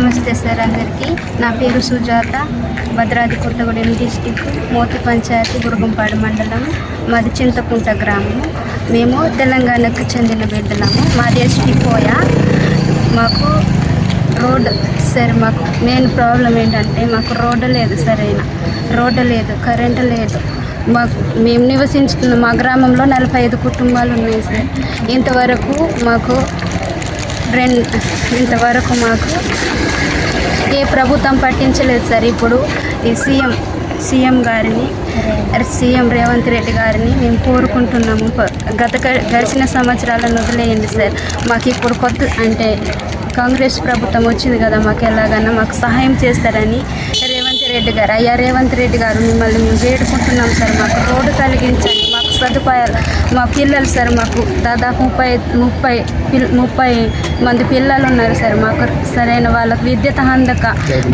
నమస్తే సార్ అందరికీ. నా పేరు సుజాత భద్రాద్రి కొత్తగూడెం డిస్టిక్ మోతి పంచాయతీ గురుగుంపాడు మండలం మాది చింతకుంట గ్రామం. మేము తెలంగాణకు చెందిన బిడ్డలము. మాది ఎస్టీ పోయ. మాకు రోడ్ సార్ మాకు మెయిన్ ప్రాబ్లం ఏంటంటే మాకు రోడ్డు లేదు సరైన రోడ్డు లేదు కరెంటు లేదు. మాకు మేము నివసించుతున్న మా గ్రామంలో నలభై ఐదు కుటుంబాలు ఉన్నాయి సార్. ఇంతవరకు మాకు రెండు ఇంతవరకు మాకు ఏ ప్రభుత్వం పట్టించలేదు సార్. ఇప్పుడు ఈ సీఎం సీఎం గారిని సీఎం రేవంత్ రెడ్డి గారిని మేము కోరుకుంటున్నాము. గత గ- గడిచిన సంవత్సరాలను వదిలేయండి సార్. మాకు ఇప్పుడు కొత్త అంటే కాంగ్రెస్ ప్రభుత్వం వచ్చింది కదా మాకు ఎలాగన్నా మాకు సహాయం చేస్తారని రెడ్డి గారు. అయ్యా రేవంత్ రెడ్డి గారు మిమ్మల్ని మేము వేడుకుంటున్నాం సార్. మాకు రోడ్డు కలిగించండి. మాకు సదుపాయాలు మా పిల్లలు సార్ మాకు దాదాపు ముప్పై ముప్పై ముప్పై మంది పిల్లలు ఉన్నారు సార్. మాకు సరైన వాళ్ళకు విద్యత అందక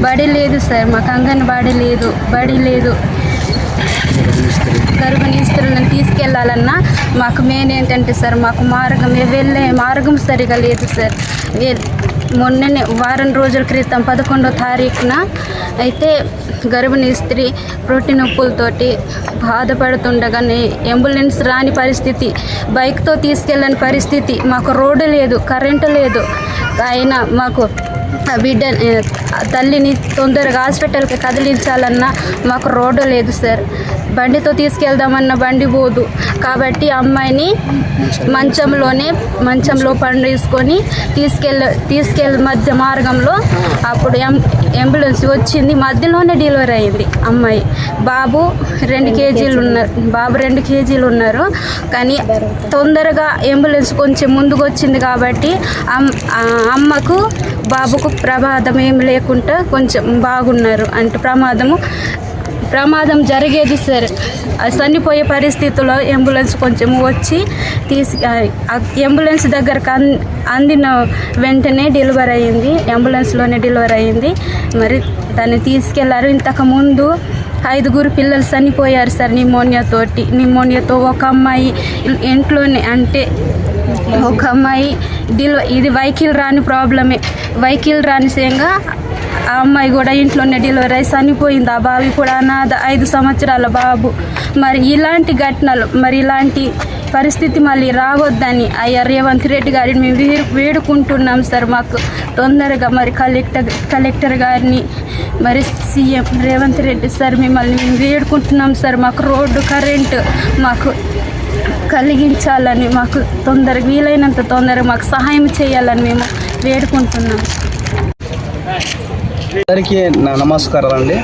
బడి లేదు సార్. మాకు అంగన్వాడీ లేదు బడి లేదు. గర్భిణీ తీసుకెళ్ళాలన్నా మాకు మెయిన్ ఏంటంటే సార్ మాకు మార్గం వెళ్ళే మార్గం సరిగా లేదు సార్. మొన్ననే వారం రోజుల క్రితం పదకొండో తారీఖున అయితే గర్భిణీ స్త్రీ రొట్టి నొప్పులతోటి బాధపడుతుండగానే అంబులెన్స్ రాని పరిస్థితి. బైక్తో తీసుకెళ్ళని పరిస్థితి. మాకు రోడ్డు లేదు కరెంటు లేదు. అయినా మాకు బిడ్డ తల్లిని తొందరగా హాస్పిటల్కి కదిలించాలన్నా మాకు రోడ్డు లేదు సార్. బండితో తీసుకెళ్దామన్న బండి పోదు. కాబట్టి అమ్మాయిని మంచంలోనే మంచంలో పండేసుకొని తీసుకెళ్ళ తీసుకెళ్ళ మధ్య మార్గంలో అప్పుడు ఎం అంబులెన్స్ వచ్చింది. మధ్యలోనే డెలివరీ అయింది అమ్మాయి. బాబు రెండు కేజీలు ఉన్నారు బాబు రెండు కేజీలు ఉన్నారు. కానీ తొందరగా అంబులెన్స్ కొంచెం ముందుకు వచ్చింది కాబట్టి అమ్- అమ్మకు బాబుకు ప్రమాదం ఏం లేకుండా కొంచెం బాగున్నారు. అంటే ప్రమాదము ప్రమాదం జరిగేది సార్. చనిపోయే పరిస్థితుల్లో అంబులెన్స్ కొంచెం వచ్చి తీసి అంబులెన్స్ దగ్గరకు అందిన వెంటనే డెలివరీ అయ్యింది అంబులెన్స్లోనే డెలివరీ అయ్యింది మరి దాన్ని తీసుకెళ్ళారు. ఇంతకుముందు ఐదుగురు పిల్లలు చనిపోయారు సార్ నిమోనియాతోటి. నిమోనియాతో ఒక అమ్మాయి ఇంట్లోనే అంటే ఒక అమ్మాయి డిల్ ఇది వైకిల్ రాని ప్రాబ్లమే వైకిల్ రాని సేంగా ఆ అమ్మాయి కూడా ఇంట్లోనే డెలివరీ అయి చనిపోయింది ఆ బాబు కూడా అనాథ ఐదు సంవత్సరాల బాబు. మరి ఇలాంటి ఘటనలు మరి ఇలాంటి పరిస్థితి మళ్ళీ రావద్దని అయ్యా రేవంత్ రెడ్డి గారిని మేము వే- వేడుకుంటున్నాం సార్. మాకు తొందరగా మరి కలెక్టర్ కలెక్టర్ గారిని మరి సీఎం రేవంత్ రెడ్డి సార్ మిమ్మల్ని మేము వేడుకుంటున్నాం సార్. మాకు రోడ్డు కరెంటు మాకు కలిగించాలని మాకు తొందరగా వీలైనంత తొందరగా మాకు సహాయం చేయాలని మేము వేడుకుంటున్నాం. అందరికీ నా నమస్కారాలు అండి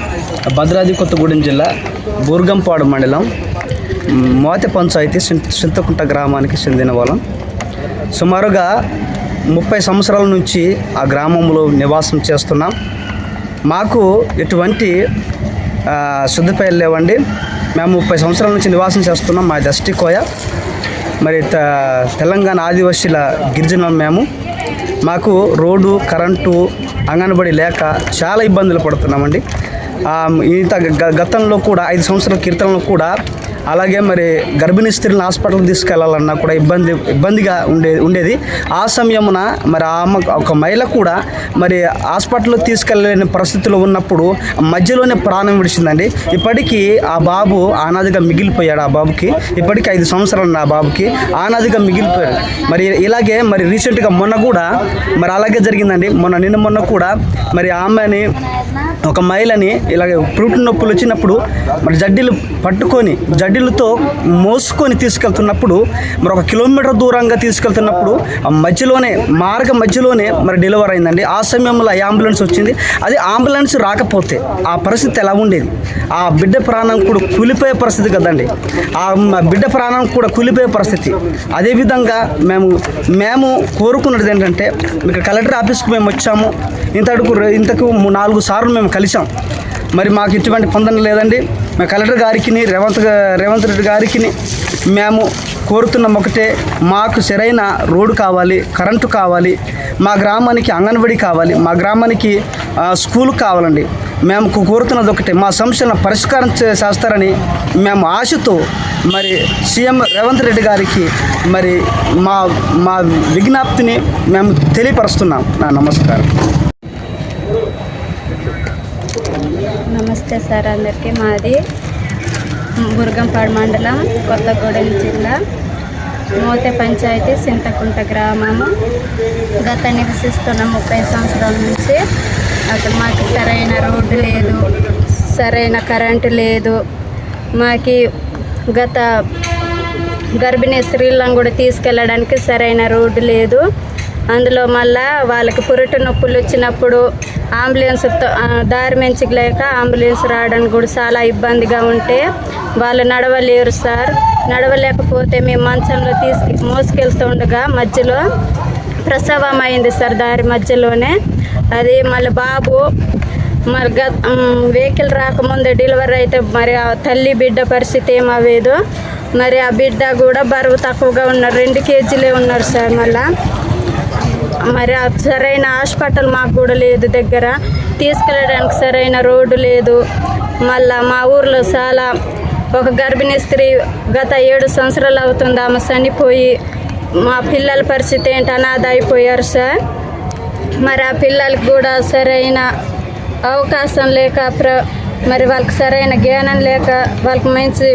భద్రాద్రి కొత్తగూడెం జిల్లా బూర్గంపాడు మండలం మోత పంచాయతీ చింత- చింతకుంట గ్రామానికి చెందిన వాళ్ళం. సుమారుగా ముప్పై సంవత్సరాల నుంచి ఆ గ్రామంలో నివాసం చేస్తున్నాం. మాకు ఎటువంటి ఆ, లేవండి మేము ముప్పై సంవత్సరాల నుంచి నివాసం చేస్తున్నాం మా దష్టి కోయ. మరి త- తెలంగాణ ఆదివాసీల గిరిజనం మేము. మాకు రోడ్డు కరెంటు అంగన్బడి లేక చాలా ఇబ్బందులు పడుతున్నామండి. ఇంత గతంలో కూడా ఐదు సంవత్సరాల క్రితంలో కూడా అలాగే మరి గర్భిణీ స్త్రీలను హాస్పిటల్కి తీసుకెళ్ళాలన్నా కూడా ఇబ్బంది ఇబ్బందిగా ఉండే ఉండేది. ఆ సమయమున మరి ఆ అమ్మ ఒక మహిళ కూడా మరి హాస్పిటల్కి తీసుకెళ్ళలేని పరిస్థితిలో ఉన్నప్పుడు మధ్యలోనే ప్రాణం విడిచిందండి. ఇప్పటికీ ఆ బాబు ఆనాదిగా మిగిలిపోయాడు ఆ బాబుకి. ఇప్పటికీ ఐదు సంవత్సరాలు ఆ బాబుకి. ఆనాదిగా మిగిలిపోయాడు. మరి ఇలాగే మరి రీసెంట్గా మొన్న కూడా మరి అలాగే జరిగిందండి. మొన్న నిన్న మొన్న కూడా మరి ఆమెని ఒక మహిళని ఇలాగే పురుటి నొప్పులు వచ్చినప్పుడు మరి జడ్డీలు పట్టుకొని జడ్డీలతో మోసుకొని తీసుకెళ్తున్నప్పుడు మరి ఒక కిలోమీటర్ దూరంగా తీసుకెళ్తున్నప్పుడు ఆ మధ్యలోనే మార్గ మధ్యలోనే మరి డెలివరీ అయిందండి. ఆ సమయంలో ఆ అంబులెన్స్ వచ్చింది. అది అంబులెన్స్ రాకపోతే ఆ పరిస్థితి ఎలా ఉండేది? ఆ బిడ్డ ప్రాణం కూడా కూలిపోయే పరిస్థితి కదండి. ఆ బిడ్డ ప్రాణం కూడా కూలిపోయే పరిస్థితి. అదేవిధంగా మేము మేము కోరుకున్నది ఏంటంటే ఇక్కడ కలెక్టర్ ఆఫీస్కి మేము వచ్చాము. ఇంతకు ఇంతకు ము- నాలుగు సార్లు మేము కలిసాం మరి మాకు ఇటువంటి పొందన లేదండి. మా కలెక్టర్ గారికి రేవంత్ రేవంత్ రెడ్డి గారికి మేము కోరుతున్నాం ఒకటే మాకు సరైన రోడ్డు కావాలి కరెంటు కావాలి మా గ్రామానికి అంగన్వాడీ కావాలి మా గ్రామానికి స్కూల్ కావాలండి. మేము కోరుతున్నది ఒకటే. మా సమస్యలను పరిష్కారం చేస్తారని మేము ఆశతో మరి సీఎం రేవంత్ రెడ్డి గారికి మరి మా మా విజ్ఞప్తిని మేము తెలియపరుస్తున్నాం. నా నమస్కారం. నమస్తే సార్ అందరికీ మాది బుర్గంపాడు మండలం కొత్తగూడెం జిల్లా. మోతే పంచాయతీ సింతకుంట గ్రామము. గత నివసిస్తున్న ముప్పై సంవత్సరాల నుంచి అక్కడ మాకు సరైన రోడ్డు లేదు సరైన కరెంటు లేదు. మాకి గత గర్భిణీ స్త్రీలను కూడా తీసుకెళ్ళడానికి సరైన రోడ్డు లేదు. అందులో మళ్ళా వాళ్ళకి పురిట నొప్పులు వచ్చినప్పుడు అంబులెన్స్ దారి మెంచలేక అంబులెన్స్ రావడానికి కూడా చాలా ఇబ్బందిగా ఉంటే వాళ్ళు నడవలేరు సార్. నడవలేకపోతే మేము మంచంలో తీసుకు మోసుకెళ్తుండగా మధ్యలో ప్రసవం అయింది సార్ దారి మధ్యలోనే. అది మళ్ళీ బాబు మరి గ వెహికల్ రాకముందే డెలివరీ అయితే మరి ఆ తల్లి బిడ్డ పరిస్థితి ఏమవ్వేదో మరి ఆ బిడ్డ కూడా బరువు తక్కువగా ఉన్నారు. రెండు కేజీలే ఉన్నారు సార్ మళ్ళీ. మరి సరైన హాస్పిటల్ మాకు కూడా లేదు దగ్గర. తీసుకెళ్ళడానికి సరైన రోడ్డు లేదు. మళ్ళా మా ఊర్లో చాలా ఒక గర్భిణీ స్త్రీ గత ఏడు సంవత్సరాలు అవుతుంది. ఆమె చనిపోయి మా పిల్లల పరిస్థితి ఏంటి? అనాథ అయిపోయారు సార్. మరి ఆ పిల్లలకి కూడా సరైన అవకాశం లేక ప్ర మరి వాళ్ళకి సరైన జ్ఞానం లేక వాళ్ళకి మంచి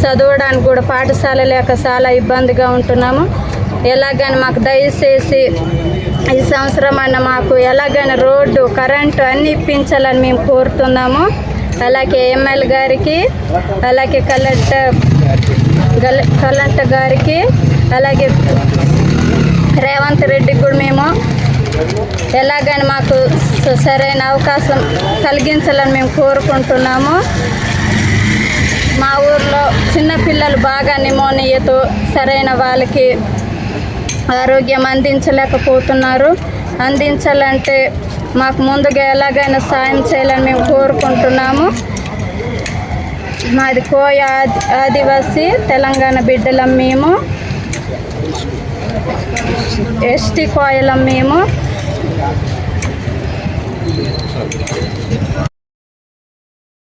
చదవడానికి కూడా పాఠశాల లేక చాలా ఇబ్బందిగా ఉంటున్నాము. ఎలాగని మాకు దయచేసి ఈ సంవత్సరం అన్న మాకు ఎలాగైనా రోడ్డు కరెంటు అన్నీ ఇప్పించాలని మేము కోరుతున్నాము. అలాగే ఎమ్మెల్యే గారికి అలాగే కలెక్టర్ కలెక్టర్ గారికి అలాగే రేవంత్ రెడ్డికి కూడా మేము ఎలాగైనా మాకు సరైన అవకాశం కలిగించాలని మేము కోరుకుంటున్నాము. మా ఊర్లో చిన్నపిల్లలు బాగా నిమోనియతో సరైన వాళ్ళకి ఆరోగ్యం అందించలేకపోతున్నారు. అందించాలంటే మాకు ముందుగా ఎలాగైనా సాయం చేయాలని మేము కోరుకుంటున్నాము. మాది కోయ ఆదివాసి తెలంగాణ బిడ్డలం మేము. ఎస్టీ కోయలం మేము.